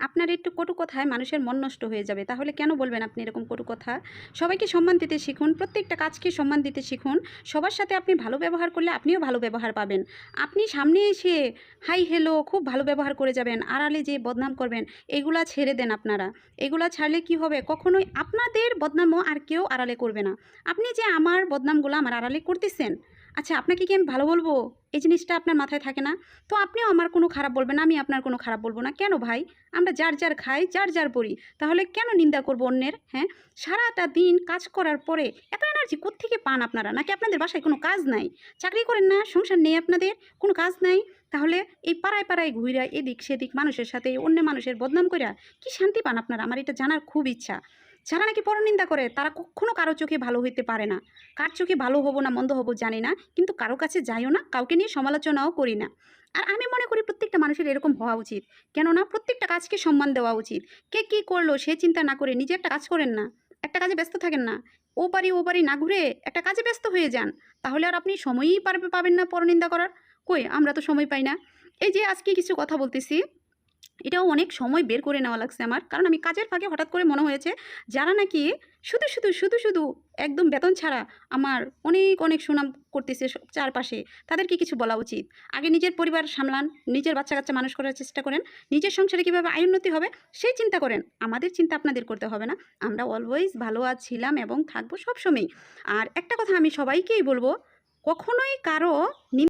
আপনার একটু কটু কথায় মানুষের মন নষ্ট হয়ে যাবে। তাহলে কেন বলবেন আপনি এরকম কটু কথা? সবাইকে সম্মান দিতে শিখুন, প্রত্যেকটা কাজকে সম্মান দিতে শিখুন। সবার সাথে আপনি ভালো ব্যবহার করলে আপনিও ভালো ব্যবহার পাবেন। আপনি সামনে এসে, হাই, হ্যালো, খুব ভালো ব্যবহার করে যাবেন। আড়ালে যে বদনাম করবেন, এগুলা ছেড়ে দেন আপনারা। এগুলা ছাড়লে কি হবে? কখনোই আপনাদের বদনামও আর কেউ আড়ালে করবে না। আপনি যে আমার বদনামগুলো আমার আড়ালে করতেছেন আচ্ছা আপনাকে কি আমি ভালো বলব? এই জিনিসটা আপনার মাথায় থাকে না? তো আপনিও আমার কোনো খারাপ বলবেন আমি আপনার কোনো খারাপ বলব না। কেন ভাই? আমরা যার যার খাই, যার যার পড়ি তাহলে কেন নিন্দা করব অন্যের হ্যাঁ? সারাটা দিন কাজ করার পরে এত এনার্জি কোত্থেকে পান আপনারা? নাকি আপনাদের বাসায় কোনো কাজ নাই? চাকরি করেন না, সংসার নেই আপনাদের, কোনো কাজ নাই? তাহলে এই পাড়ায় পাড়ায় ঘুইরা, এদিক সেদিক মানুষের সাথে অন্য মানুষের বদনাম কইরা কি শান্তি পান আপনারা? আমার এটা জানার খুব ইচ্ছা। যারা নাকি পরনিন্দা করে, তারা কখনো কারও চোখে ভালো হইতে পারে না। কার চোখে ভালো হব না, মন্দ হব জানি না, কিন্তু কারও কাছে যাইও না, কাউকে নিয়ে সমালোচনাও করি না। আর আমি মনে করি প্রত্যেকটা মানুষের এরকম হওয়া উচিত। কেননা প্রত্যেকটা কাজকে সম্মান দেওয়া উচিত। কে কী করল, সে চিন্তা না করে নিজে একটা কাজ করেন না। একটা কাজে ব্যস্ত থাকেন না। ও পারি ও পারি না ঘুরে একটা কাজে ব্যস্ত হয়ে যান। তাহলে আর আপনি সময়ই পারবে, পাবেন না পরনিন্দা করার? কই, আমরা তো সময় পাই না। এই যে আজকে কিছু কথা বলতেছি। এটাও অনেক সময় বের করে নেওয়া লাগছে আমার। কারণ আমি কাজের ফাঁকে হঠাৎ করে মনে হয়েছে, যারা নাকি শুধু শুধু শুধু শুধু একদম বেতন ছাড়া আমার অনেক অনেক সুনাম করতেছে চারপাশে, তাদেরকে কিছু বলা উচিত। আগে নিজের পরিবার সামলান, নিজের বাচ্চা কাচ্চা মানুষ করার চেষ্টা করেন, নিজের সংসারে কীভাবে আয় উন্নতি হবে সেই চিন্তা করেন। আমাদের চিন্তা আপনাদের করতে হবে না। আমরা অলওয়েজ ভালো ছিলাম এবং থাকব সবসময়ই। আর একটা কথা আমি সবাইকেই বলব, কখনোই কারও